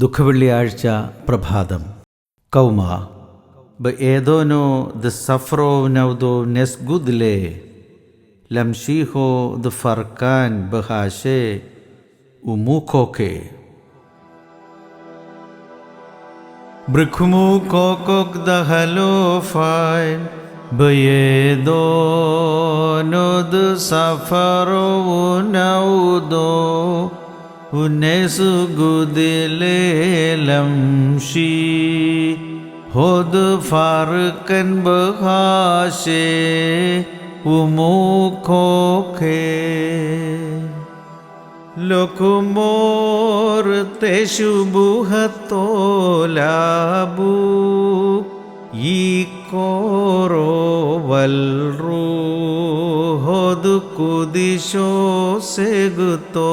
ദുഃഖവെള്ളിയാഴ്ച പ്രഭാതം. കൗമ ബ ഏതോനോ ദ സഫ്രോ നൗദോ നെസ്ഗുദ്ലേ ലംഷീഹോ ദ ഫർക്കാൻ ബഹാഷെ ഉമൂഖോക്കെ. ബ്രിഖുമു കോക്കൊക് ദഹലോ ഫൈൻ ബയേദോ ദ സഫറോ നൗദോ ഉന്നസുഗുദിലേലം ഷീ ഹോദ് ഫാറുക്കൻ ബഹാഷേ ഉമൂഖോഖേ ലൊക്കുമോർ തെശുബുഹത്തോലാബു ഈ കോറോ വൽറൂ ഹോദ് കുദിശോ സെഗുത്തോ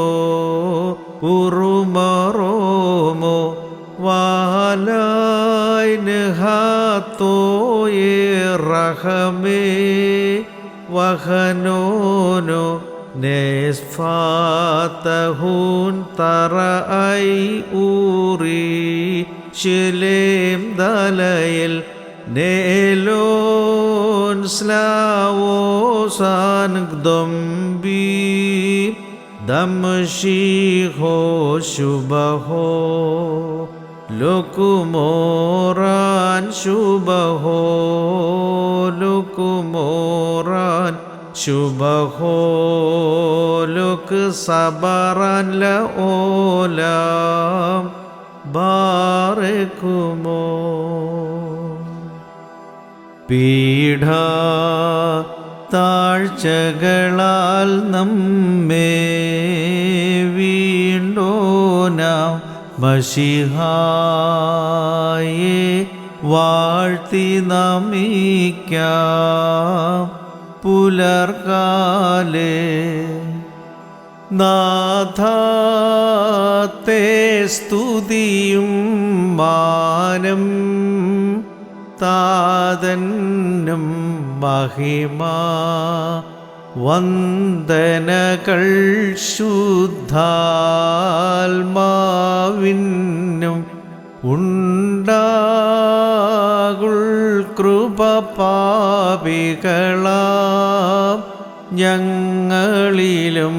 ഉറുമറോമോ വാലായ് ഹാത്തോയെ റഹമേ. വഹനോനോ നെസ്ഫാത്തഹൂൻ തറഐ ഊറി ശിലേം ദലയിൽ നേലോൻ സ്ലാവോസാൻ ദംബി. ദംശിഹോ ശുഭഹോ ലുക്കുമോറാൻ ശുഭഹോ ലുക്കുമോറാൻ ശുഭഹോ ലുക്ക് സബറാൻ ല ഓലാം ബാറക്കുമോ പീഠ താഴ്ചകളാൽ നമ്മെ മഷിഹായെ വാഴ്ത്തി നമിക്കാം പുലർക്കാലേ നാഥാത്തെ സ്തുതിയും മാനം താതന്നും മഹിമ. വന്ദനകൾ ശുദ്ധാൽമാവിനും ഉണ്ടാകുൾ കൃപ പാപികളാം ഞങ്ങളിലും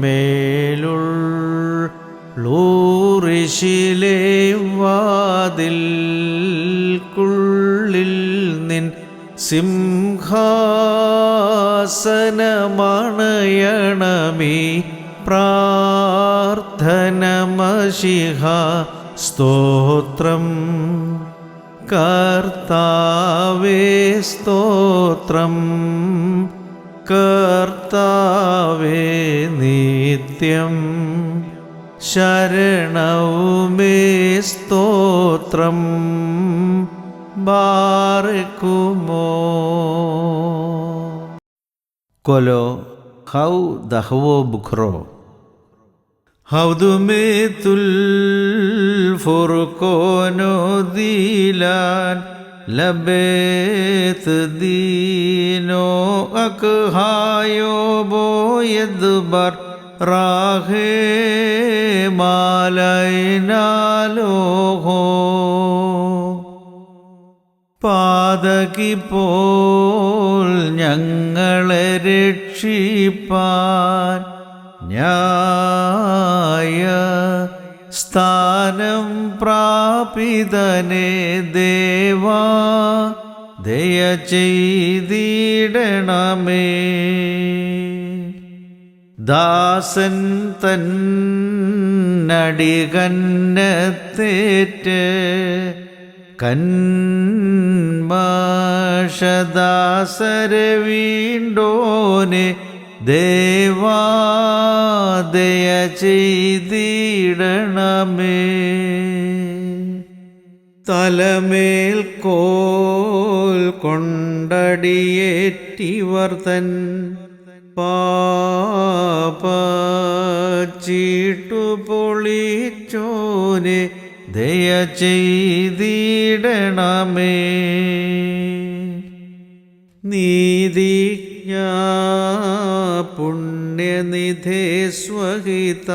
മേലുൾ. ലൂറിശിലെ വാതിൽ കുള്ളിൽ നിൻ സിംഹാസനമണയണമേ പ്രാർത്ഥന മഷിഹ സ്തോത്രം. കർത്താവേ സ്തോത്രം. കർത്താവേ നിത്യം. ശരണവുമേ സ്തോത്രം. كولو خاو دخو بكرو هاو میں تل فرقان دیلان لبیت دینو اکہایو بو یدبر راہ مالائنا لوہو പോൽ ഞങ്ങളെ രക്ഷിപ്പാൻ ന്യായ സ്ഥാനം പ്രാപിതനെ ദേവാ ദയ ചെയ്തിടണമേ. ദാസൻ തന്നടികന്നത്തേറ്റ് കന്മഷദാസരെ വീണ്ടോനെ ദേവാദയ ചെയ്തിടണമേ. തലമേൽ കോൽ കൊണ്ടടിയേറ്റിവർ തൻ പാപ ചീട്ടു പൊളിച്ചോനെ ദയ ചെയ്തിടണമേ. നീതിജ്ഞാ പുണ്യനിധേ ദ്രോഹികളെ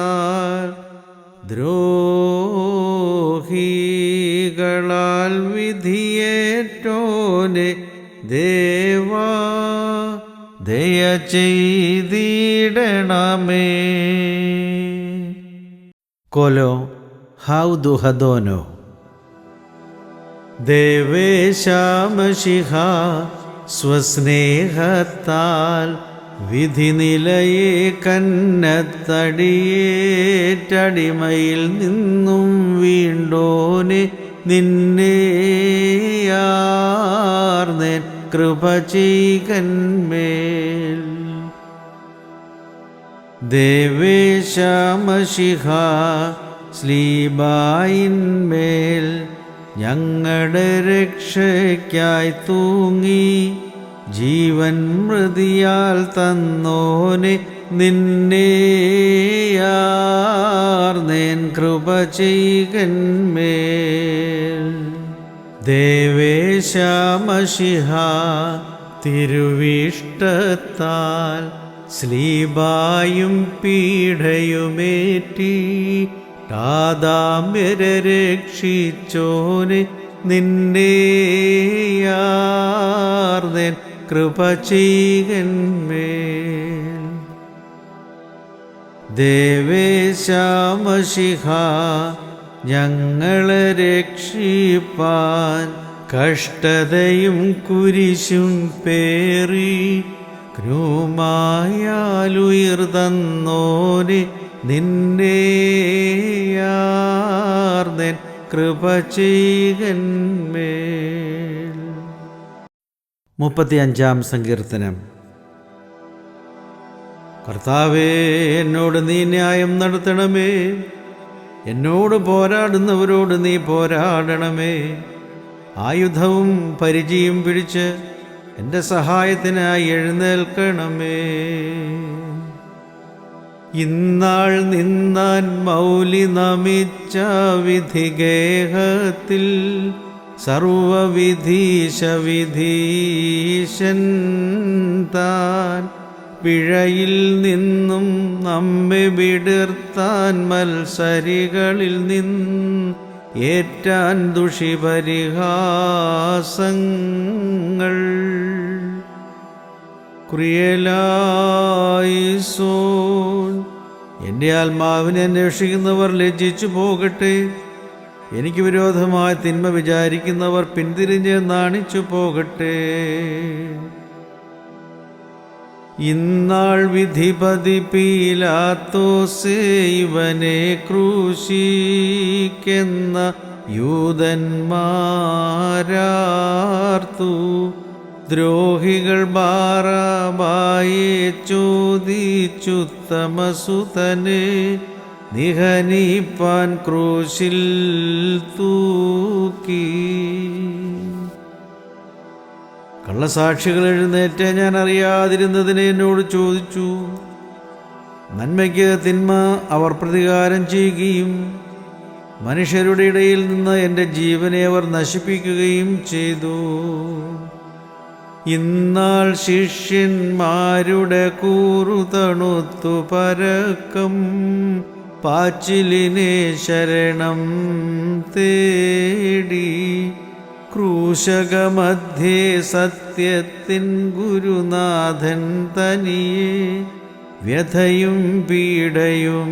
ദ്രോഹികളാൽ വിധിയേറ്റോനെ ദേവാ ദയ ചെയ്തിടണമേ. കൊലോ ഹൗ ദുഹദോനോ ദേവേശാമശിഹ സ്വസ്നേഹത്താൽ വിധി നിലയെ കന്നത്തടിയേറ്റടിമയിൽ നിന്നും വീണ്ടോനെ നിന്നെയാർന്നേൻ കൃപ ചെയ്കന്മേൽ ദേവേശാമശിഹ സ്ലീബായിന്മേൽ ഞങ്ങളുടെ രക്ഷയ്ക്കായി തൂങ്ങി ജീവൻ മൃതിയാൽ തന്നോനെ നിന്നേയാർന്നേൻ കൃപ ചെയ്കന്മേൽ ദേവേശാമശിഹ തിരുവിഷ്ടത്താൽ സ്ലീബായും പീഠയുമേറ്റി താതാമ്യര രക്ഷിച്ചോനെ നിന്നെയാർന്നേൻ കൃപ ചെയ്യന്മേൽ ദേവേശാമശിഹ ഞങ്ങളെ രക്ഷിപ്പാൻ. കഷ്ടതയും കുരിശും പേറി ക്രൂമായാലുയർതന്നോനെ നിന്നെയാർന്നേൻ കൃപ ചെയ്കന്മേൽ മുപ്പത്തിയഞ്ചാം സങ്കീർത്തനം. കർത്താവേ എന്നോട് നീ ന്യായം നടത്തണമേ. എന്നോട് പോരാടുന്നവരോട് നീ പോരാടണമേ. ആയുധവും പരിചയം പിടിച്ച് എന്റെ സഹായത്തിനായി എഴുന്നേൽക്കണമേ. ഇന്നാൾ നിന്നാൻ മൗലി നമിച്ച വിധിഗേഹത്തിൽ സർവവിധീശ വിധീശൻ താൻ പിഴയിൽ നിന്നും നമ്മെ വിടർത്താൻ മത്സരികളിൽ നിന്ന് ഏറ്റാൻ ദുഷിപരിഹാസങ്ങൾ. ക്രിയലായിസോൻ എന്റെ ആത്മാവിനെ അന്വേഷിക്കുന്നവർ ലജ്ജിച്ചു പോകട്ടെ. എനിക്ക് വിരോധമായ തിന്മ വിചാരിക്കുന്നവർ പിന്തിരിഞ്ഞ് നാണിച്ചു പോകട്ടെ. ഇന്നാൾ വിധി പീലാത്തോസേ ഇവനെ ക്രൂശിക്കെന്ന യൂതന്മാരാർത്തു. ദ്രോഹികൾ ബാറാബായെ ചോദിച്ചുത്തമസുതനെ നിഹനീപ്പാൻ ക്രൂശിൽ തൂക്കി. കള്ളസാക്ഷികൾ എഴുന്നേറ്റ് ഞാൻ അറിയാതിരുന്നതിനെ എന്നോട് ചോദിച്ചു. നന്മയ്ക്ക് തിന്മ അവർ പ്രതികാരം ചെയ്യുകയും മനുഷ്യരുടെ ഇടയിൽ നിന്ന് എന്റെ ജീവനെ അവർ നശിപ്പിക്കുകയും ചെയ്തു. ഇന്നാൾ ശിഷ്യന്മാരുടെ കൂറുതണുത്തു പരക്കം. പാച്ചിലിനെ ശരണം തേടി ക്രൂശകമധ്യേ സത്യത്തിൻ ഗുരുനാഥൻ തനിയെ വ്യഥയും പീഡയുമേൽക്കുന്നു.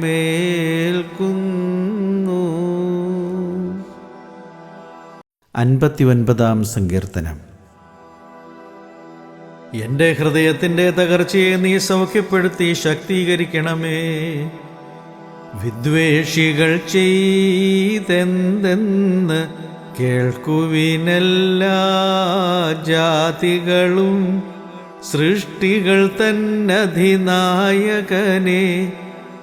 അൻപത്തിയൊൻപതാം സങ്കീർത്തനം. എന്റെ ഹൃദയത്തിന്റെ തകർച്ചയെ നീ സൗഖ്യപ്പെടുത്തി ശക്തീകരിക്കണമേ. വിദ്വേഷികൾ ചെയ്തെന്തെന്ന് കേൾക്കുവിനെല്ലാ ജാതികളും സൃഷ്ടികൾ തന്നധിനായകനെ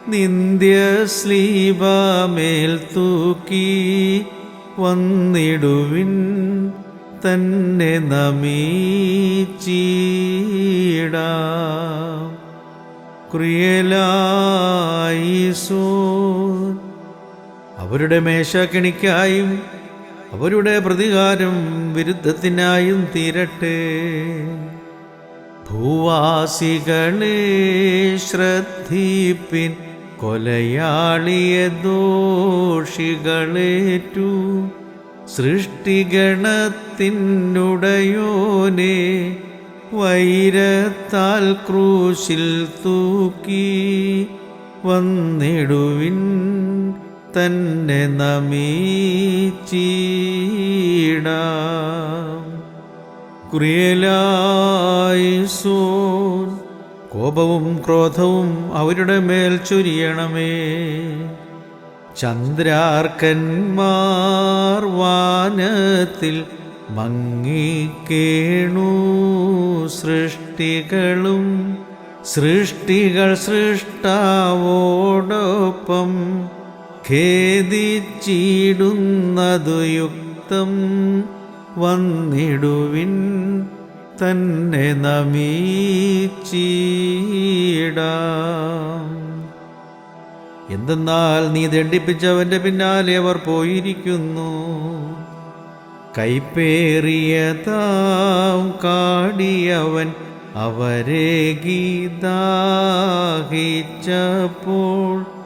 നിന്ദ്യ സ്ലീബാമേൽ തൂക്കി വന്നിടുവിൻ. തന്നെ നമീചീട ക്രിയലായിസോ അവരുടെ മേശക്കിണിക്കായും അവരുടെ പ്രതികാരം വിരുദ്ധത്തിനായും തീരട്ടെ. ഭൂവാസികളെ ശ്രദ്ധിപ്പിൻ കൊലയാളിയ ദോഷികളേറ്റു. സൃഷ്ടിഗണത്തിനുടയോനെ വൈരത്താൽ ക്രൂശിൽ തൂക്കി വന്നിടുവിൻ തന്നെ നമീച്ചീട. കുറിയലായിസോൻ കോപവും ക്രോധവും അവരുടെ മേൽ ചൊരിയണമേ. ചന്ദ്രാർക്കന്മാർ വാനത്തിൽ മങ്ങിക്കേണു സൃഷ്ടികളും. സൃഷ്ടികൾ സൃഷ്ടാവോടൊപ്പം ഖേദിച്ചിടുന്നതു യുക്തം വന്നിടുവിൻ തന്നെ നമീച്ചീടാം. എന്തെന്നാൽ നീ ദണ്ഡിപ്പിച്ചവന്റെ പിന്നാലെ അവർ പോയിരിക്കുന്നു. കൈപ്പേറിയതാം കാടിയവൻ അവരെ ഗീതാഹിച്ചപ്പോൾ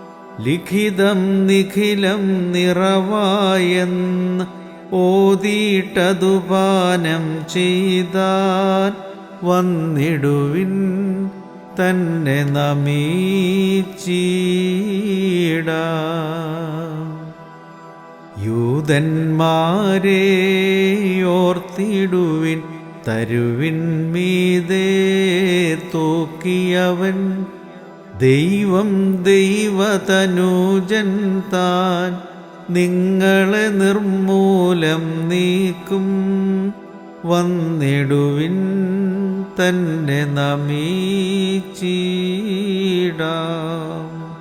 ലിഖിതം നിഖിലം നിറവായെന്ന് ഓതിയിട്ടതുപാനം ചെയ്താൻ വന്നിടുവിൻ തന്നെ നമീച്ചീട. യൂതന്മാരെ ഓർത്തിടുവിൻ തരുവിൻ മീതേ തോക്കിയവൻ. ദൈവം ദൈവതനൂജൻ താൻ നിങ്ങളെ നിർമൂലം നീക്കും. വന്നിടുവിൻ തന്നെ നമീച്ചീടാം.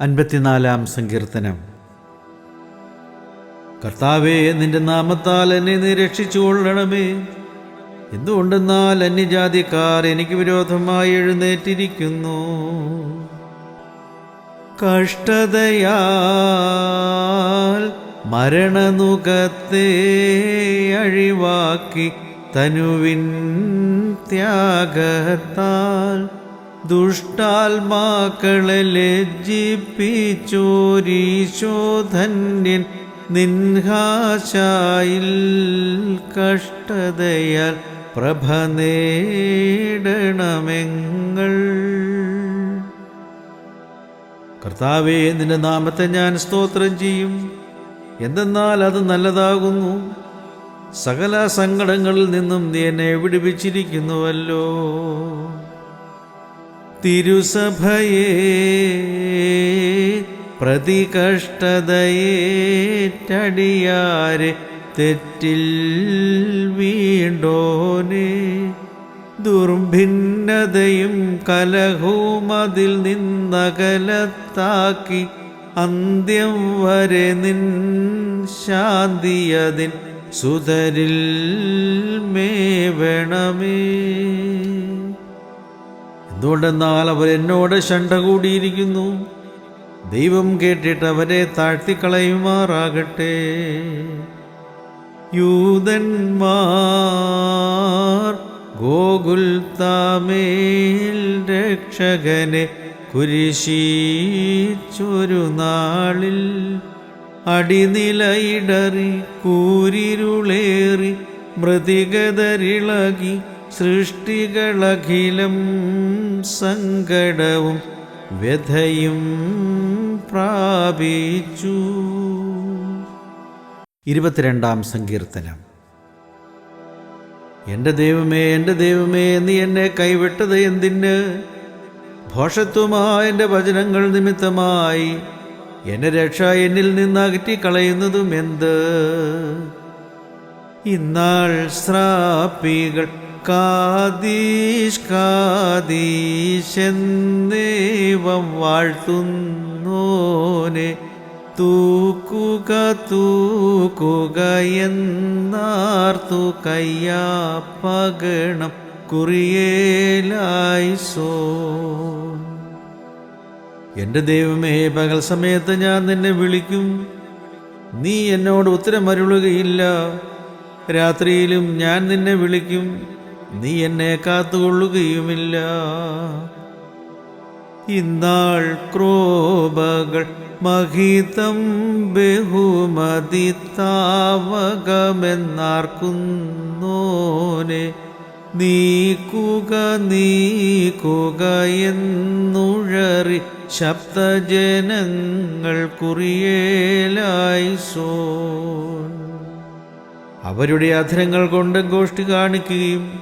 അൻപത്തിനാലാം സങ്കീർത്തനം. കർത്താവേ നിന്റെ നാമത്താൽ എന്നെ നീ രക്ഷിച്ചുകൊള്ളണമേ എന്തുകൊണ്ടെന്നാൽ അന്യജാതിക്കാർ എനിക്ക് വിരോധമായി എഴുന്നേറ്റിരിക്കുന്നു. കഷ്ടതയാൽ മരണനുഖത്തെ അഴിവാക്കി തനുവിൻ ത്യാഗത്താൽ ദുഷ്ടാൽമാക്കളെ ലജ്ജിപ്പിച്ചോരീശോധന്യൻ നിൻഹാശായിൽ കഷ്ടതയാൽ പ്രഭ നേടണമെങ്ങൾ. കർത്താവേ നിന്റെ നാമത്തെ ഞാൻ സ്തോത്രം ചെയ്യും. എന്തെന്നാൽ അത് നല്ലതാകുന്നു. സകല സങ്കടങ്ങളിൽ നിന്നും നീ എന്നെ വിടുവിച്ചിരിക്കുന്നുവല്ലോ. തിരുസഭയെ പ്രതികഷ്ടതയേറ്റടിയാരെ തെറ്റിൽ വീണ്ടോനെ. ദുർഭിന്നതയും കലഹവും അതിൽ നിന്നകലത്താക്കി അന്ത്യം വരെ നിൻ ശാന്തിയതിൻ സുതരിൽ മേവണമേ. എന്തുകൊണ്ടെന്നാൽ അവർ എന്നോട് ശണ്ട കൂടിയിരിക്കുന്നു. ദൈവം കേട്ടിട്ട് അവരെ താഴ്ത്തിക്കളയുമാറാകട്ടെ. യൂതന്മാർ ഗോകുൽ താമേൽ രക്ഷകനെ കുരിശീച്ചൊരു നാളിൽ അടിനിലയിടറി കൂരിരുളേറി മൃതികതരിളകി സൃഷ്ടികളഖിലം സങ്കടവും വ്യഥയും പ്രാപിച്ചു. ഇരുപത്തിരണ്ടാം സങ്കീർത്തനം. എന്റെ ദൈവമേ എന്റെ ദൈവമേ നീ എന്നെ കൈവിട്ടത് എന്തിന്? ഭോഷത്വമായ എന്റെ വചനങ്ങൾ നിമിത്തമായി എന്നെ രക്ഷ എന്നിൽ നിന്ന് അകറ്റിക്കളയുന്നതും എന്ത്? ഇന്നാൾ ശ്രാപ്പികൾ കാതീഷ്കാതീശന്ദേവം വാഴ്ത്തുന്നോനെ തൂക്കുക തൂക്കുക എന്നാർത്തു കയ്യാപ്പകണം കുറിയേലായി സോ എന്റെ ദൈവമേ പകൽ സമയത്ത് ഞാൻ നിന്നെ വിളിക്കും. നീ എന്നോട് ഉത്തരം അരുളുകയില്ല. രാത്രിയിലും ഞാൻ നിന്നെ വിളിക്കും. നീ എന്നെ കാത്തുകൊള്ളുകയുമില്ല. ഇന്നാൾ ക്രോപകൾ മഹിതം ബഹുമതിത്താവകമെന്നാർക്കുന്നോനെ നീക്കുക നീക്കുക എന്നുഴറി ശബ്ദജനങ്ങൾ കുറിയേലായി സോൻ. അവരുടെ അധരങ്ങൾ കൊണ്ട് ഗോഷ്ഠി കാണിക്കുകയും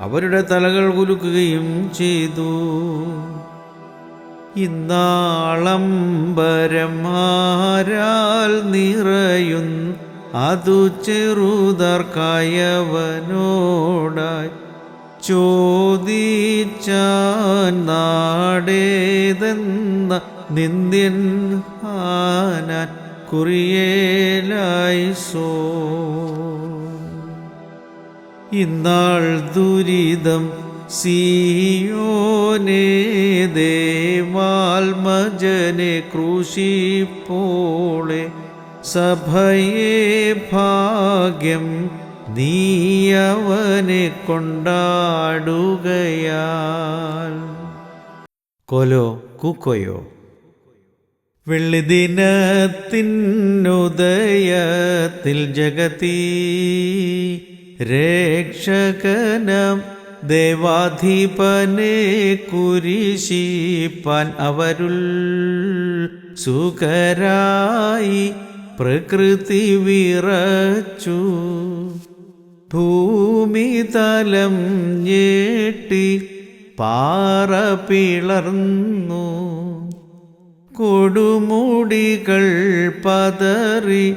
അവരുടെ തലകൾ കുലുക്കുകയും ചെയ്തു. ഇന്നാളംബരമാരാൽ നിറയും അതു ചെറുതർക്കായവനോടായി ചോദിച്ചാൻ നാടേതെന്ന നിന്ദ്യൻ ആനാൻ കുറിയേലായി സോ. ഇന്നാൾ ദുരിതം സിയോനെ ദേവാൽമജനെ ക്രൂശിപ്പോളെ സഭയെ ഭാഗ്യം നീയവനെ കൊണ്ടാടുകയാൽ. കൊലോ കുക്കോയോ? വെള്ളിദിനത്തിനുദയത്തിൽ ജഗതി രക്ഷകനം ദേവാധിപനെ കുരിശിപ്പാൻ അവരുൾ സുഖരായി പ്രകൃതി വിറച്ചു. ഭൂമിതലം ഞെട്ടി പാറ പിളർന്നു. കൊടുമുടികൾ പതറി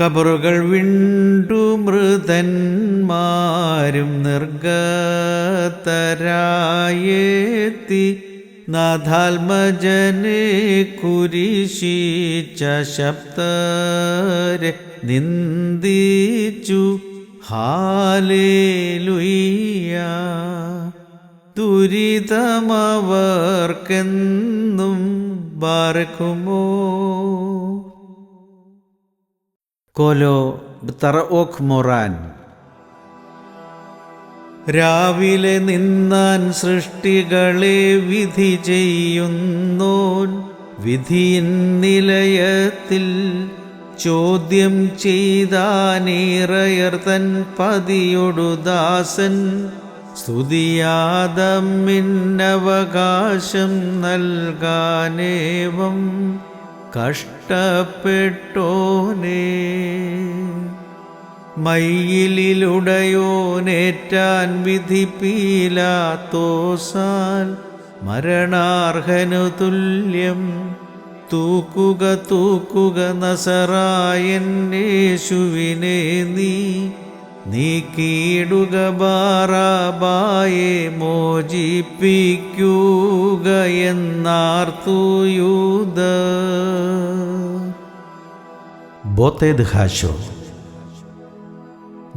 കബറുകൾ വിണ്ടു മൃതന്മാരും നിർഗതരായെത്തി. നാഥാത്മജനെ കുരിശീച്ച ശബ്ദരെ നിന്ദിച്ചു ഹാലേലുയ്യ. ദുരിതമവർക്കെന്നും ബാർക്കുമോ കോലോ തറഓഖ് മൊറാൻ. രാവിലെ നിന്നാൻ സൃഷ്ടികളെ വിധി ചെയ്യുന്നോൻ. വിധിയിൻ നിലയത്തിൽ ചോദ്യം ചെയ്താനേറയർ തൻ പതിയൊടു ദാസൻ. സ്തുതിയാതമ്മിന്നവകാശം നൽകാനേവം കഷ്ടപ്പെട്ടോനേ. മയ്യിലുടയോനേറ്റാൻ വിധിപ്പീലാത്തോസാൽ മരണാർഹനു തുല്യം തൂക്കുക തൂക്കുക നസറായേശുവിനെ നീ നീക്കിയിടുക ബാറാബായെ മോചിപ്പിക്കുക എന്നാർത്തുയൂത ബോത്തേദ് ഞങ്ങൾ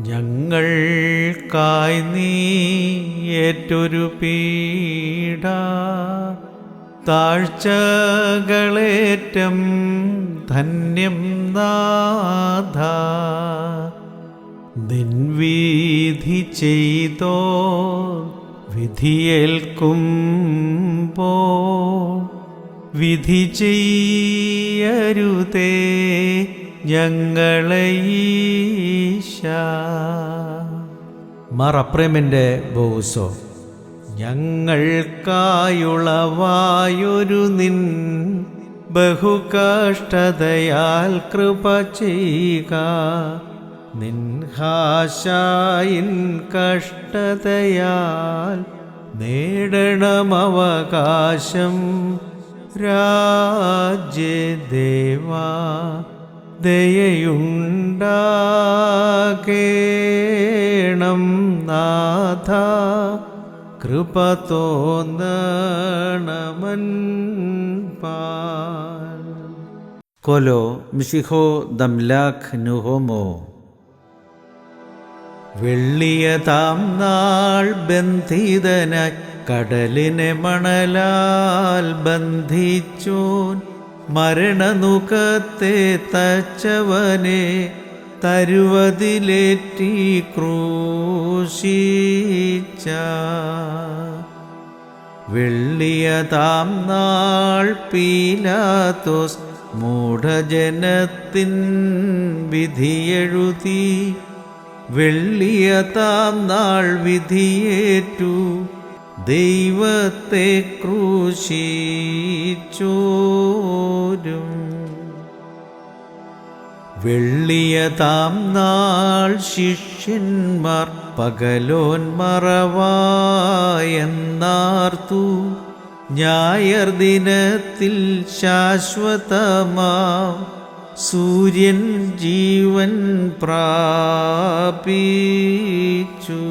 ഞങ്ങൾക്കായി നീ ഏറ്റൊരു പീഡ താഴ്ചകളേറ്റം ധന്യം നാഥ. നിൻവീധി ചെയ്തോ വിധിയേൽക്കുമ്പോ വിധി ചെയ്യരുതേ ഞങ്ങളെ ഈശ. മറപ്രേമിന്റെ ബോസോ. ഞങ്ങൾക്കായുളവായൊരു നിൻ ബഹുകഷ്ടതയാൽ കൃപ ചെയ്യുക. നിൻഹാശായിൻ കഷ്ടതയാൽ നേടണമവകാശം രാജ്യദേവാ ദയയുണ്ടാകേണം നാഥ. കൃപ തോന്നണമൻ പാൽ. കൊലോ മിഷിഹോ ദംലാഖ് നുഹോമോ. വെള്ളിയ താം നാൾ ബന്ധിതന കടലിനെ മണലാൽ ബന്ധിച്ചോൻ. മരണനുഖത്തെ തച്ചവനെ തരുവതിലേറ്റി ക്രൂശിച്ച വെള്ളിയതാം നാൾ പീലാത്തോസ് മൂഢജനത്തിൻ വിധിയെഴുതി വെള്ളിയതാം നാൾ വിധിയേറ്റു ദൈവത്തെ ക്രൂശിച്ചോരും വെള്ളിയതാം നാൾ ശിഷ്യന്മാർ പകലോൻ മറവായെന്നാർത്തു. ഞായർ ദിനത്തിൽ ശാശ്വതമാ സൂര്യൻ ജീവൻ പ്രാപിച്ചു.